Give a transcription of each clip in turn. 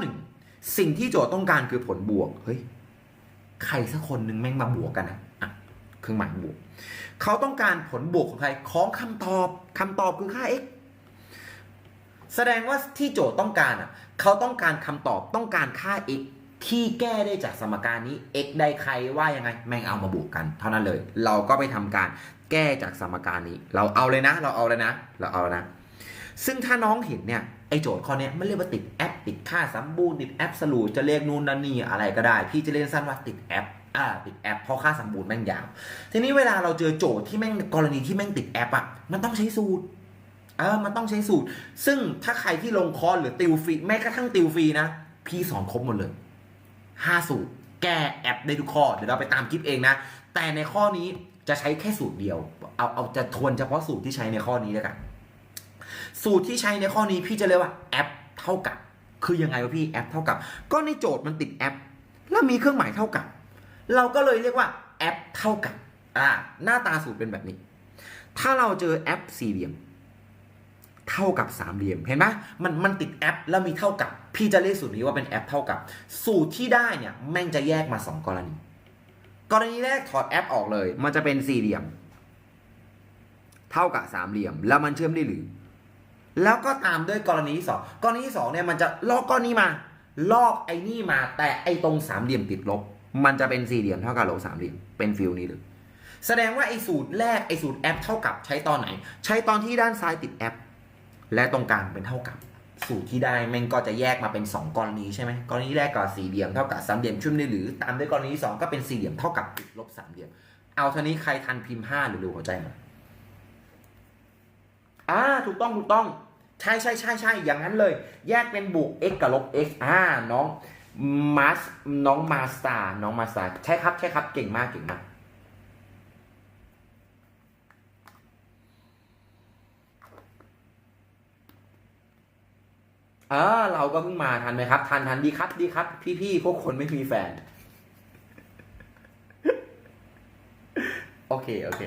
หนึ่งสิ่งที่โจทย์ต้องการคือผลบวก เฮ้ย ใครสักคนหนึ่งแม่งมาบวกกันนะอะเครื่องหมายบวก เขาต้องการผลบวกของใคร ของคำตอบคำตอบคือค่า x แสดงว่าที่โจทย์ต้องการอะ เขาต้องการคำตอบต้องการค่า x ที่แก้ได้จากสมการนี้ x ได้ใครว่ายังไง แม่งเอามาบวกกัน เท่านั้นเลย เราก็ไปทำการแก้จากสมการนี้ เราเอาเลยนะ เราเอาเลยนะ เราเอานะ ซึ่งถ้าน้องเห็นเนี่ย ไอโจทย์ข้อนี้ยมันเรียกว่าติดแอป ติดค่าสัมบูรณ์ติดแอปสลูจะเรียกนู่นนั่นนี่อะไรก็ได้ พี่จะเรียกสั้นว่าติดแอปอ่าติดแอปเพราะค่าสัมบูรณ์แม่งยาว ทีนี้เวลาเราเจอโจทย์ที่แม่งกรณีที่แม่งติดแอปอะมันต้องใช้สูตรเออมันต้องใช้สูตร ซึ่งถ้าใครที่ลงคอร์สหรือติวฟรีแม้กระทั่งติวฟรีนะ พี่สอนครบหมดเลยห้าสูตร แก้แอปได้ทุกข้อเดี๋ยวเราไปตามคลิปเองนะ แต่ในข้อนี้จะใช้แค่สูตรเดียว เอาเอาจะทวนเฉพาะสูตรที่ใช้ในข้อนี้แล้วกัน สูตรที่ใช้ในข้อนี้พี่จะเรียกว่าแอปเท่ากับ คือยังไงวะพี่แอปเท่ากับ ก็ในโจทย์มันติดแอป แล้วมีเครื่องหมายเท่ากับ เราก็เลยเรียกว่าแอปเท่ากับอ่าหน้าตาสูตรเป็นแบบนี้ ถ้าเราเจอแอปสี่เหลี่ยม เท่ากับสามเหลี่ยมเห็นไหมมันมันติดแอปแล้วมีเท่ากับ พี่จะเรียกสูตรนี้ว่าเป็นแอปเท่ากับ สูตรที่ได้เนี่ยแม่งจะแยกมาสองกรณี กรณีแรกถอดแอปออกเลย มันจะเป็นสี่เหลี่ยม เท่ากับสามเหลี่ยม แล้วมันเชื่อมได้หรือ แล้วก็ตามด้วยกรณีที่สองกรณีที่สองเนี่ยมันจะลอกก้อนนี้มา ลอกไอ้นี่มาแต่ไอ้ตรงสามเหลี่ยมติดลบ มันจะเป็นสี่เหลี่ยมเท่ากับลบสามเหลี่ยมเป็นฟิลนี้เลยแสดงว่าไอ้สูตรแรกไอ้สูตรแอปเท่ากับใช้ตอนไหน ใช้ตอนที่ด้านซ้ายติดแอป และตรงกลางเป็นเท่ากับ สูตรที่ได้ม่งก็จะแยกมาเป็น 2 กรณีใช่ไหมกรณีแรกก็สี่เหลี่ยมเท่ากับสามเหลี่ยมชุ่มได้หรือ ตามด้วยกรณีที่สองก็เป็นสี่เหลี่ยมเท่ากับติดลบสามเหลี่ยม เอาเท่านี้ใครทันพิมพ์ห้าหรือดูหัวใจมาอ่าถูกต้องถูกต้อง ใช่ใช่ใช่ใช่อย่างนั้นเลย แยกเป็นบวก x กับลบ x อ่าน้องมาสน้องมาสตาน้องมาสตาใช่ครับใช่ครับเก่งมากเก่งมากเออเราก็เพิ่งมาทันไหมครับ ทันทันดีครับดีครับ พี่ๆพวกคนไม่มีแฟน โอเค โอเค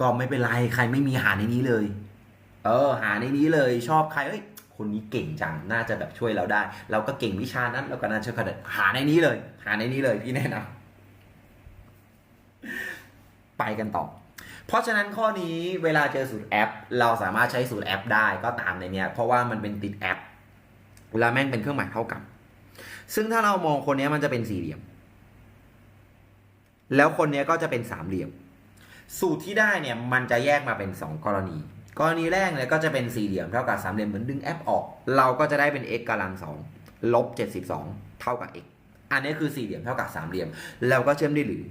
ก็ไม่เป็นไรใครไม่มีหาในนี้เลย เออ หาในนี้เลยชอบใครเอ้ยคนนี้เก่งจังน่าจะแบบช่วยเราได้ เราก็เก่งวิชานั้นเราก็น่าจะขนาดหาในนี้เลย หาในนี้เลยพี่แนะนำไปกันต่อเพราะฉะนั้นข้อนี้เวลาเจอสูตรแอป เราสามารถใช้สูตรแอปได้ก็ตามในเนี้ยเพราะว่ามันเป็นติดแอปเวลาแม่งเป็นเครื่องหมายเท่ากับ ซึ่งถ้าเรามองคนนี้มันจะเป็นสี่เหลี่ยม แล้วคนนี้ก็จะเป็นสามเหลี่ยม สูตรที่ได้เนี่ยมันจะแยกมาเป็น 2 กรณี กรณีแรกเนี่ยก็จะเป็นสี่เหลี่ยมเท่ากับสามเหลี่ยมเหมือนดึงแอปออก เราก็จะได้เป็น x กำลังสองลบ72 เท่ากับ x อันนี้คือสี่เหลี่ยมเท่ากับสามเหลี่ยม แล้วก็เชื่อมได้หรือ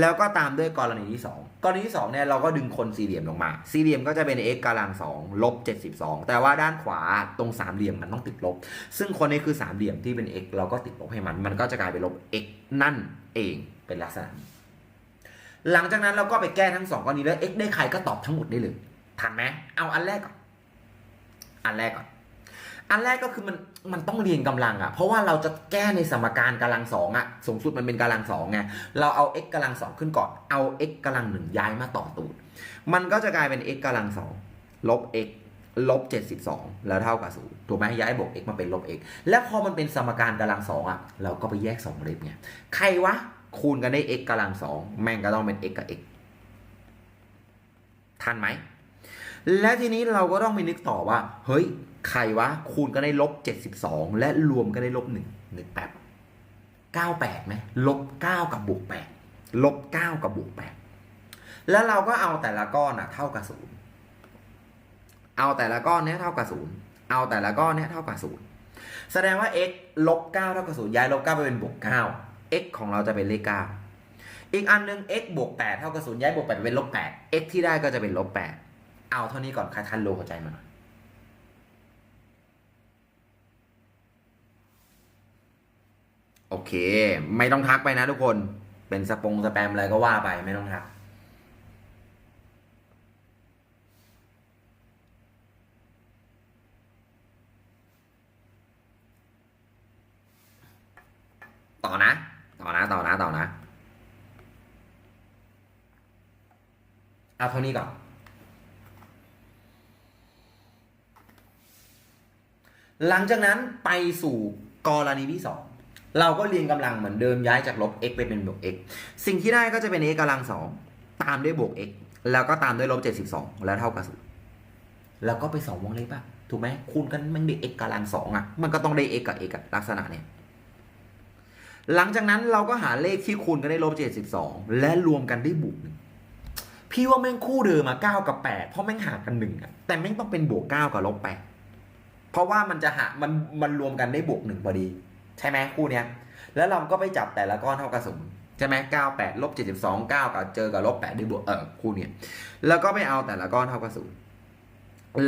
แล้วก็ตามด้วยกรณีที่ 2 กรณีที่2เนี่ยเราก็ดึงคนสี่เหลี่ยมลงมา สี่เหลี่ยมก็จะเป็น x กำลังสองลบ72 แต่ว่าด้านขวาตรงสามเหลี่ยมมันต้องติดลบ ซึ่งคนนี้คือสามเหลี่ยมที่เป็น x เราก็ติดลบให้มัน มันก็จะกลายเป็นลบ x นั่นเองเป็นลักษณะนี้ หลังจากนั้นเราก็ไปแก้ทั้งสองกรณีแล้ว x ได้ใครก็ตอบทั้งหมดได้เลยทันไหมเอาอันแรกก่อนอันแรกก่อนอันแรกก็คือมันมันต้องเรียงกำลังอะ่ะเพราะว่าเราจะแก้ในสมการกำลังสองอะ่ะสูงสุดมันเป็นกำลังสองไงเราเอา x กำลังสองขึ้นก่อนเอา x กำลังหนึ่งย้ายมาต่อตูดมันก็จะกลายเป็น x กำลังสองลบ x ลบ 72 แล้วเท่ากับศูนย์ถูกไหมย้ายบวก x มาเป็นลบ x แล้วพอมันเป็นสมการกำลังสองอะ เราก็ไปแยกสองเล็บไง ใครวะ คูณกันได้ x กำลังสองแม่งก็ต้องเป็น x กับ x ทันไหม และทีนี้เราก็ต้องไปนึกต่อว่า เฮ้ย ใครวะ คูณกันได้ลบ 72 และรวมกันได้ลบ1นึกแป๊บ98ไหมลบ 9 กับบวก8ลบ 9 กับบวก8แล้วเราก็เอาแต่ละก้อนอะเท่ากับศูนย์เอาแต่ละก้อนเนี้ยเท่ากับศูนย์เอาแต่ละก้อนเนี้ยเท่ากับศูนย์แสดงว่า x ลบ 9 เท่ากับศูนย์ย้ายลบ 9 ไปเป็นบวก 9 x ของเราจะเป็นเลข 9 อีกอันหนึง x บวก 8 เท่ากับศูนย์ย้ายบวก8ไปเป็นลบ 8 x ที่ได้ก็จะเป็นลบ 8 เอาเท่านี้ก่อนใครทันโลเข้าใจมาหน่อยโอเค ไม่ต้องทักไปนะทุกคน เป็นสปงสแปมอะไรก็ว่าไปไม่ต้องทักต่อนะ ต่อนะต่อนะต่อนะเอาเท่านี้ก่อน หลังจากนั้นไปสู่กรณีที่สองเราก็เรียงกำลังเหมือนเดิมย้ายจากลบ x ไปเป็นบวก x สิ่งที่ได้ก็จะเป็น x กำลังสองตามด้วยบวก x แล้วก็ตามด้วยลบเจ็ดสิบสองแล้วเท่ากับศูนย์แล้วก็ไปสองวงเล็บป่ะถูกไหมคูณกันมันได้ x กำลังสองอะ มันก็ต้องได้ x กับ x อะลักษณะเนี่ย หลังจากนั้นเราก็หาเลขที่คูณกันได้ลบเจ็ดสิบสองและรวมกันได้บวกหนึ่งพี่ว่าแม่งคู่เดิมมาเก้ากับแปดเพราะแม่งหารกันหนึ่งอะแต่แม่งต้องเป็นบวกเก้ากับลบแปดเพราะว่ามันจะหามันมันรวมกันได้บวกหนึ่งพอดี ใช่ไหมคู่เนี้ย แล้วเราก็ไปจับแต่ละก้อนเท่ากับศูนย์ใช่ไหมเก้าแปดลบเจ็ดสิบสองเก้ากับเจอกับลบแปดได้บวกเออคู่เนี้ยแล้วก็ไปเอาแต่ละก้อนเท่ากับศูนย์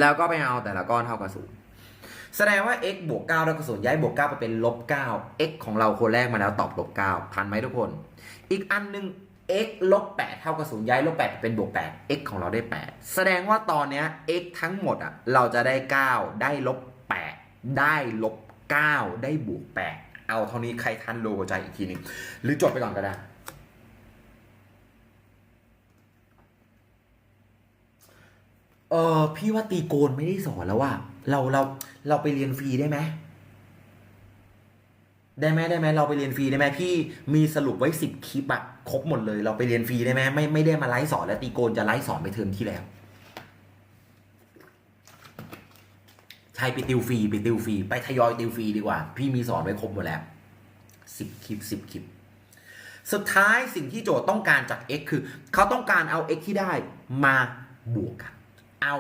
แล้วก็ไปเอาแต่ละก้อนเท่ากับศูนย์ แสดงว่า x บวก9เท่ากับศูนย์ย้ายบวก9ไปเป็นลบ9 x ของเราคนแรกมาแล้วตอบลบ9ทันไหมทุกคน อีกอันหนึง x ลบ8เท่ากับศูนย์ย้ายลบ8เป็นบวก8 x ของเราได้ 8 แสดงว่าตอนเนี้ย x ทั้งหมดอะเราจะได้ 9 ได้ลบ8ได้ลบ9ได้บวก8เอาเท่านี้ใครทันโลกใจอีกทีหนึงหรือจดไปก่อนก็ได้ เออพี่ว่าตีโกนไม่ได้สอนแล้วว่าเราเราเราไปเรียนฟรีได้ไหมได้ไหมได้ไหมเราไปเรียนฟรีได้ไหมพี่มีสรุปไว้สิบคลิปอะครบหมดเลย เราไปเรียนฟรีได้ไหมไม่ไม่ได้มาไลฟ์สอนแล้วตีโกนจะไลฟ์สอนไปเทอมที่แล้วใช่ไปติวฟรีไปติวฟรีไปทยอยติวฟรีดีกว่า พี่มีสอนไว้ครบหมดแล้วสิบคลิปสิบคลิป สุดท้ายสิ่งที่โจทย์ต้องการจาก x คือ เขาต้องการเอา x ที่ได้มาบวกกัน เอา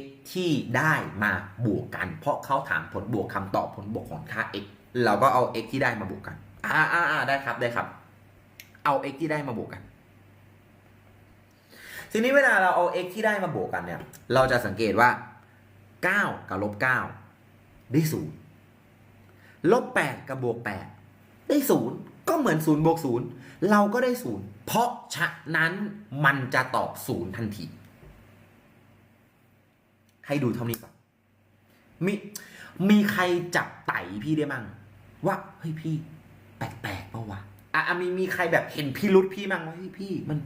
x ที่ได้มาบวกกัน เพราะเขาถามผลบวกคำตอบผลบวกของค่า x เราก็เอา x ที่ได้มาบวกกันอ่าอ่าอ่าได้ครับได้ครับ เอา x ที่ได้มาบวกกัน ทีนี้เวลาเราเอา x ที่ได้มาบวกกันเนี่ย เราจะสังเกตว่า 9 กับลบ 9 ได้ศูนย์ลบ 8 กับบวก 8 ได้ศูนย์ก็เหมือนศูนย์บวกศูนย์เราก็ได้ศูนย์เพราะฉะนั้นมันจะตอบศูนย์ทันที ให้ดูเท่านี้ก่อนมีมีใครจับไต่พี่ได้มั่งว่าเฮ้ยพี่ แปลกๆปะวะอะอะมีมีใครแบบเห็นพี่รุดพี่มั่งว่าเฮ้ยพี่มัน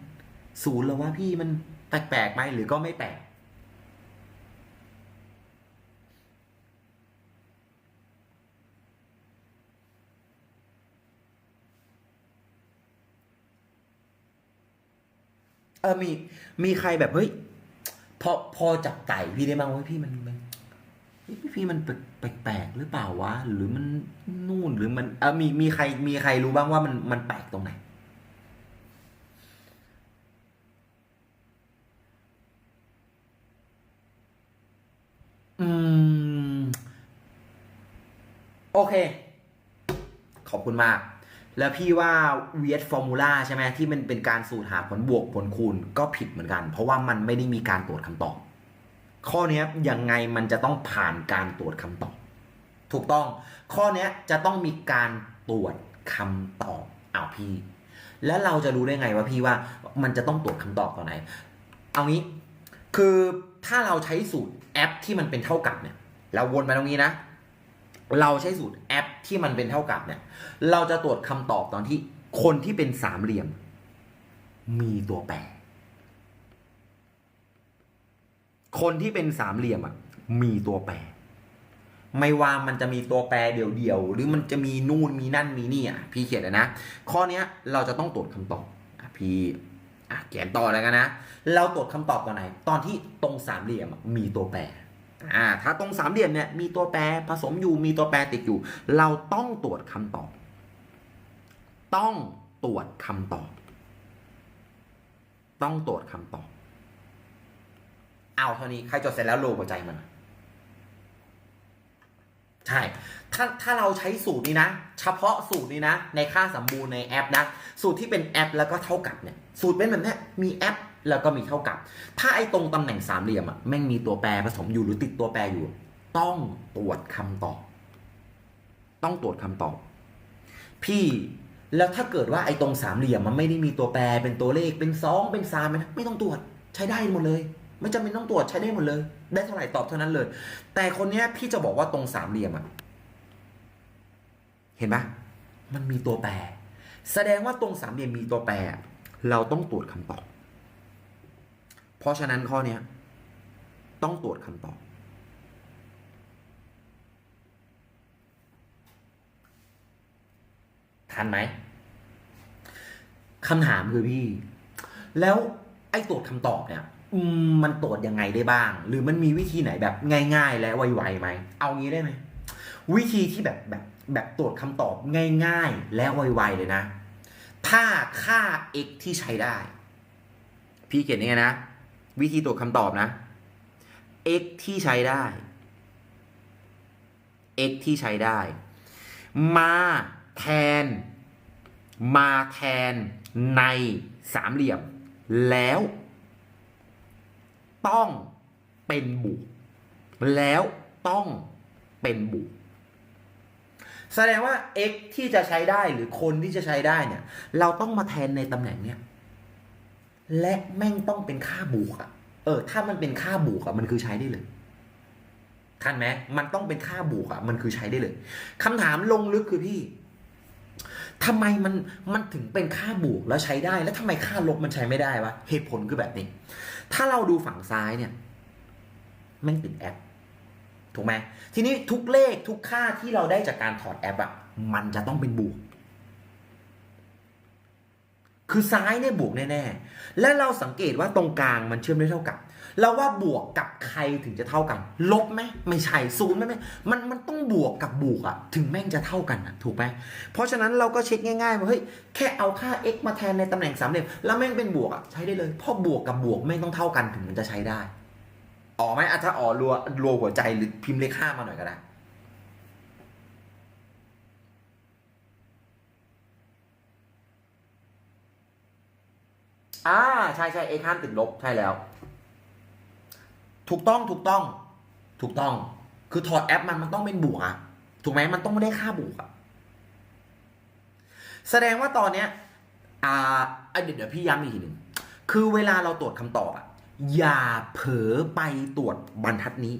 ศูนย์แล้ววะพี่มันแปลกๆไหมหรือก็ไม่แปลกเออมีมีใครแบบเฮ้ย พอพอจับไต่พี่ได้บ้างว่าพี่มันมันพี่มันแปลกๆหรือเปล่าวะหรือมันนู่นหรือมันเออมีมีใครมีใครรู้บ้างว่ามันมันแปลกตรงไหนอืม โอเค ขอบคุณมาก แล้วพี่ว่าเวียดฟอร์มูลาใช่ไหมที่มันเป็นการสูตรหาผลบวกผลคูณก็ผิดเหมือนกัน เพราะว่ามันไม่ได้มีการตรวจคำตอบ ข้อนี้ยังไงมันจะต้องผ่านการตรวจคำตอบ ถูกต้อง ข้อนี้จะต้องมีการตรวจคำตอบอ้าวพี่ แล้วเราจะรู้ได้ไงว่าพี่ว่ามันจะต้องตรวจคำตอบตอนไหน เอางี้ คือถ้าเราใช้สูตรแอปที่มันเป็นเท่ากับเนี่ย เราวนไปตรงนี้นะ เราใช้สูตรแอปที่มันเป็นเท่ากับเนี่ย เราจะตรวจคำตอบตอนที่คนที่เป็นสามเหลี่ยม มีตัวแปร คนที่เป็นสามเหลี่ยมอะ มีตัวแปร ไม่ว่ามันจะมีตัวแปรเดี่ยวๆ หรือมันจะมีนู่นมีนั่นมีนี่อะ พี่เขียนเลยนะ ข้อเนี้ยเราจะต้องตรวจคำตอบอะพี่อะเขียนต่อแล้วกันนะ เราตรวจคำตอบตอนไหน ตอนที่ตรงสามเหลี่ยมมีตัวแปร อ่าถ้าตรงสามเหลี่ยมเนี่ยมีตัวแปรผสมอยู่มีตัวแปรติดอยู่ เราต้องตรวจคำตอบ ต้องตรวจคำตอบ ต้องตรวจคำตอบ เอาเท่านี้ใครจดเสร็จแล้วโลหัวใจมันใช่ ถ้าถ้าเราใช้สูตรนี้นะ เฉพาะสูตรนี้นะ ในค่าสมบูรณ์ในแอปนะ สูตรที่เป็นแอปแล้วก็เท่ากับเนี่ย สูตรเป็นแบบนี้มีแอป แล้วก็มีเท่ากับ ถ้าไอ้ตรงตำแหน่งสามเหลี่ยมอะแม่งมีตัวแปรผสมอยู่หรือติดตัวแปรอยู่ ต้องตรวจคำตอบ ต้องตรวจคำตอบ พี่แล้วถ้าเกิดว่าไอ้ตรงสามเหลี่ยมมันไม่ได้มีตัวแปรเป็นตัวเลขเป็นสองเป็นสามนะไม่ต้องตรวจใช้ได้หมดเลย ไม่จำเป็นต้องตรวจใช้ได้หมดเลย ได้เท่าไหร่ตอบเท่านั้นเลย แต่คนเนี้ยพี่จะบอกว่าตรงสามเหลี่ยมอะเห็นปะมันมีตัวแปร แสดงว่าตรงสามเหลี่ยมมีตัวแปร เราต้องตรวจคำตอบ เพราะฉะนั้นข้อนี้ต้องตรวจคำตอบ ทันไหมคำถามคือพี่ แล้วไอ้ตรวจคำตอบเนี่ยมันตรวจยังไงได้บ้าง หรือมันมีวิธีไหนแบบง่าย ๆ และไวๆไหม เอางี้ได้ไหม วิธีที่แบบแบบแบบตรวจคำตอบง่าย ๆ และไวๆเลยนะ ถ้าค่า x ที่ใช้ได้ พี่เขียนยังไงนะ วิธีตรวจคำตอบนะ x ที่ใช้ได้ x ที่ใช้ได้ มาแทน มาแทนในสามเหลี่ยม แล้ว ต้องเป็นบุกแล้วต้องเป็นบุกแสดงว่า x ที่จะใช้ได้หรือคนที่จะใช้ได้เนี่ย เราต้องมาแทนในตำแหน่งเนี่ย และแม่งต้องเป็นค่าบวกอะเออ ถ้ามันเป็นค่าบวกอะมันคือใช้ได้เลยทันไหมมันต้องเป็นค่าบวกอะมันคือใช้ได้เลยคำถามลงลึกคือพี่ทำไมมันมันถึงเป็นค่าบวกแล้วใช้ได้ แล้วทำไมค่าลบมันใช้ไม่ได้วะเหตุผลคือแบบนี้ ถ้าเราดูฝั่งซ้ายเนี่ยแม่งติดแอปถูกไหมทีนี้ทุกเลขทุกค่าที่เราได้จากการถอดแอปอะมันจะต้องเป็นบวก คือซ้ายเนี่ยบวกแน่ๆ และเราสังเกตว่าตรงกลางมันเชื่อมได้เท่ากับ เราว่าบวกกับใครถึงจะเท่ากัน ลบไหมไม่ใช่ศูนย์ไหมไม่มันมันต้องบวกกับบวกอะถึงแม่งจะเท่ากันอะถูกไหมเพราะฉะนั้นเราก็เช็คง่ายๆว่าเฮ้ยแค่เอาค่า x มาแทนในตำแหน่งสามเหลี่ยมแล้วแม่งเป็นบวกอะใช้ได้เลยเพราะบวกกับบวกแม่งต้องเท่ากันถึงมันจะใช้ได้อ๋อไหมอาจจะอ๋อรัวรัวหัวใจหรือพิมพ์เลขห้ามาหน่อยก็ได้ อ่าใช่ใช่เอ็กห้ามติดลบใช่แล้ว ถูกต้องถูกต้อง ถูกต้อง คือถอดแอปมันมันต้องเป็นบวกอะถูกไหมมันต้องไม่ได้ค่าบวกอะแสดงว่าตอนเนี้ยอ่าเดี๋ยวเดี๋ยวพี่ย้ำอีกทีหนึ่งคือเวลาเราตรวจคำตอบอะอย่าเผลอไปตรวจบรรทัดนี้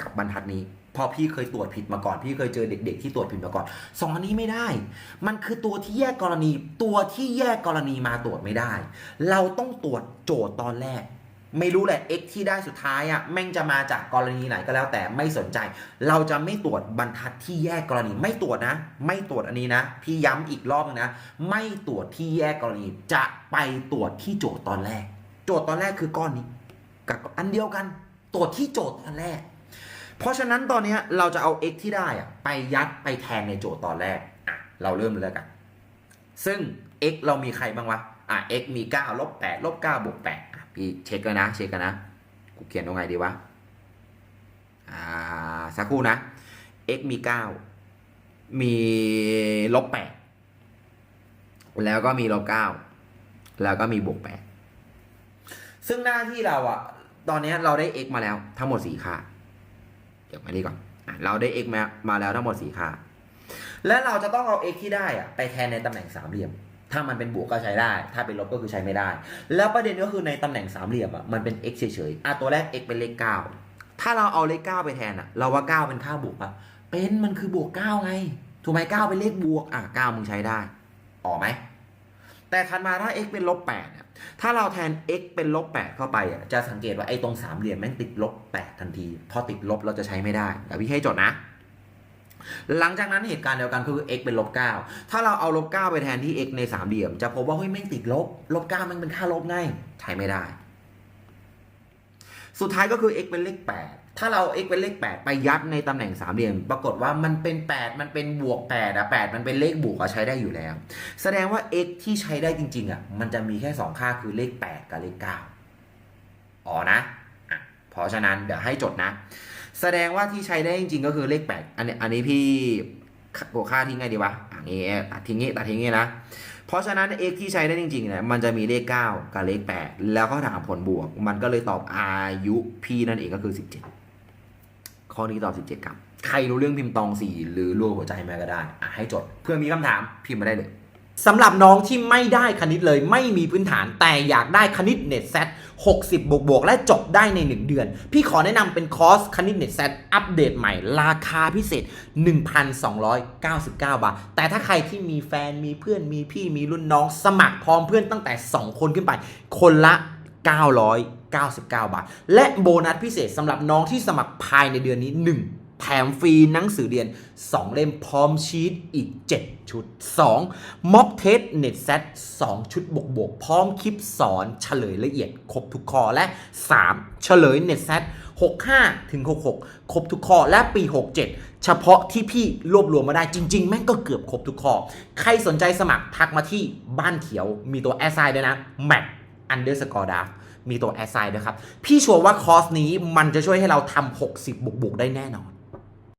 กับบรรทัดนี้ พอพี่เคยตรวจผิดมาก่อน พี่เคยเจอเด็ก ๆ ที่ตรวจผิดมาก่อนสองอันนี้ไม่ได้ มันคือตัวที่แยกกรณี ตัวที่แยกกรณีมาตรวจไม่ได้ เราต้องตรวจโจทย์ตอนแรก ไม่รู้แหละ x ที่ได้สุดท้ายอะแม่งจะมาจากกรณีไหนก็แล้วแต่ไม่สนใจ เราจะไม่ตรวจบรรทัดที่แยกกรณี ไม่ตรวจนะ ไม่ตรวจอันนี้นะ พี่ย้ำอีกรอบนึงนะ ไม่ตรวจที่แยกกรณี จะไปตรวจที่โจทย์ตอนแรก โจทย์ตอนแรกคือก้อนนี้ กับอันเดียวกัน ตรวจที่โจทย์ตอนแรก เพราะฉะนั้นตอนนี้เราจะเอา x ที่ได้อะไปยัดไปแทนในโจทย์ตอนแรก เราเริ่มเลยแล้วกัน ซึ่ง x เรามีใครบ้างวะ อะ x มี9ลบ8ลบ9บวก8พี่เช็คกันนะ เช็คกันนะ กูเขียนตรงไงดีวะ อ่า สักครู่นะ x มี 9 มีลบ8แล้วก็มีลบ9แล้วก็มีบวก8ซึ่งหน้าที่เราอะตอนนี้เราได้ x มาแล้วทั้งหมด4ค่า เก็บมานี่ก่อนอเราได้ x มามาแล้วทั้งหมด4ค่า และเราจะต้องเอา x ที่ได้อะไปแทนในตำแหน่งสามเหลี่ยม ถ้ามันเป็นบวกก็ใช้ได้ ถ้าเป็นลบก็คือใช้ไม่ได้ แล้วประเด็นก็คือในตำแหน่งสามเหลี่ยมอะมันเป็น x เฉยๆอะตัวแรก x เป็นเลข9ถ้าเราเอาเลข9ไปแทนอะเราว่า9เป็นค่าบวกปะเป็นมันคือบวก9ไง ถูกไหม9เป็นเลขบวกอะ9มึงใช้ได้ออกไหม แต่ถัดมาถ้า x เป็นลบ8เนี่ยถ้าเราแทน x เป็นลบ8เข้าไปอะจะสังเกตว่าไอ้ตรงสามเหลี่ยมแม่งติดลบ8ทันที พอติดลบเราจะใช้ไม่ได้เดี๋ยวพี่ให้จดนะ หลังจากนั้นเหตุการณ์เดียวกันคือ x เป็นลบ9ถ้าเราเอาลบ9ไปแทนที่ x ในสามเหลี่ยม จะพบว่าเฮ้ยแม่งติดลบลบ9มันเป็นค่าลบไงใช้ไม่ได้ สุดท้ายก็คือ x เป็นเลข8 ถ้าเรา x เป็นเลข 8 ไปยัดในตำแหน่งสามเหลี่ยม ปรากฏว่ามันเป็น 8 มันเป็นบวก8อะ8มันเป็นเลขบวกอะใช้ได้อยู่แล้ว แสดงว่า x ที่ใช้ได้จริง ๆอะมันจะมีแค่ 2 ค่าคือเลข 8 กับเลข 9 อ๋อนะอะเพราะฉะนั้นเดี๋ยวให้จดนะ แสดงว่าที่ใช้ได้จริง ๆ ก็คือเลข 8 อันนี้อันนี้พี่บวกค่าทิ้งไงดีวะอันนี้ตัดทิ้งงี้ตัดทิ้งงี้นะ เพราะฉะนั้น x ที่ใช้ได้จริงๆเนี่ยมันจะมีเลข 9 กับเลข 8 แล้วก็ถามผลบวก มันก็เลยตอบอายุ p นั่นเองก็คือ 17 ข้อนี้ตอบ17 ครับ ใครรู้เรื่องพิมพ์ตอง4หรือรัวหัวใจมาก็ได้อะให้จด เพื่อมีคำถามพิมพ์มาได้เลยสำหรับน้องที่ไม่ได้คณิตเลยไม่มีพื้นฐานแต่อยากได้คณิตเน็ตแซด60 บวกบวกๆและจบได้ใน 1 เดือน พี่ขอแนะนำเป็นคอร์สคณิตเน็ตแซดอัปเดตใหม่ ราคาพิเศษ 1,299 บาท แต่ถ้าใครที่มีแฟนมีเพื่อนมีพี่มีรุ่นน้องสมัครพร้อมเพื่อนตั้งแต่ 2 คนขึ้นไป คนละ 900 99 บาท และโบนัสพิเศษสำหรับน้องที่สมัครภายในเดือนนี้ 1แถมฟรีหนังสือเรียน 2 เล่มพร้อมชีตอีก 7 ชุด 2. ม็อกเทสเน็ตเซต2ชุดบวกบวกพร้อมคลิปสอนเฉลยละเอียด ครบทุกข้อและ 3. เฉลยเน็ตเซต65ถึง66 ครบทุกข้อและปี 67 เฉพาะที่พี่รวบรวมมาได้จริง ๆ แม่งก็เกือบครบทุกข้อ ใครสนใจสมัครทักมาที่บ้านเขียวมีตัวแอสไซด์ด้วยนะ Mac Underscore d a มีตัวแอสไซด์ ด้วยครับ พี่ชัวร์ว่าคอร์สนี้มันจะช่วยให้เราทำ60 บวกๆ ได้แน่นอน